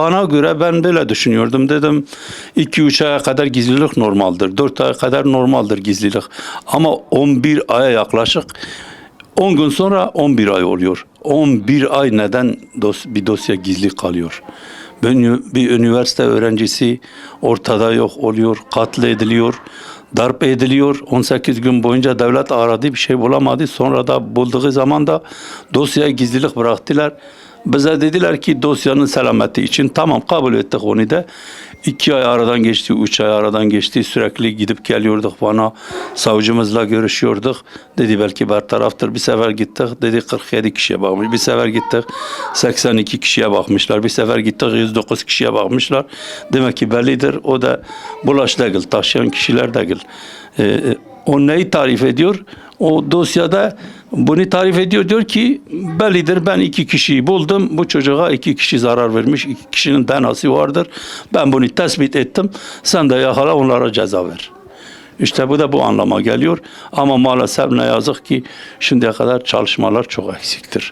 bana göre ben böyle düşünüyordum. Dedim 2-3 aya kadar gizlilik normaldir. 4 aya kadar normaldir gizlilik. Ama 11 aya yaklaşık 10 gün sonra 11 ay oluyor. 11 ay neden dos- bir dosya gizli kalıyor? Bir üniversite öğrencisi ortada yok oluyor, katlediliyor, darp ediliyor. 18 gün boyunca devlet aradı bir şey bulamadı. Sonra da bulduğu zaman da dosyaya gizlilik bıraktılar. Bize dediler ki dosyanın selameti için tamam kabul ettik onu da. İki ay aradan geçti, üç ay aradan geçti. Sürekli gidip geliyorduk bana. Savcımızla görüşüyorduk. Dedi belki taraftır. Bir sefer gittik. Dedi 47 kişiye bakmış. Bir sefer gittik. 82 kişiye bakmışlar. Bir sefer gittik 109 kişiye bakmışlar. Demek ki bellidir. O da bulaş değil. Taşıyan kişiler değil. Ee, o neyi tarif ediyor? O dosyada bunu tarif ediyor. Diyor ki bellidir ben iki kişiyi buldum. Bu çocuğa iki kişi zarar vermiş. iki kişinin denası vardır. Ben bunu tespit ettim. Sen de yakala onlara ceza ver. İşte bu da bu anlama geliyor. Ama maalesef ne yazık ki şimdiye kadar çalışmalar çok eksiktir.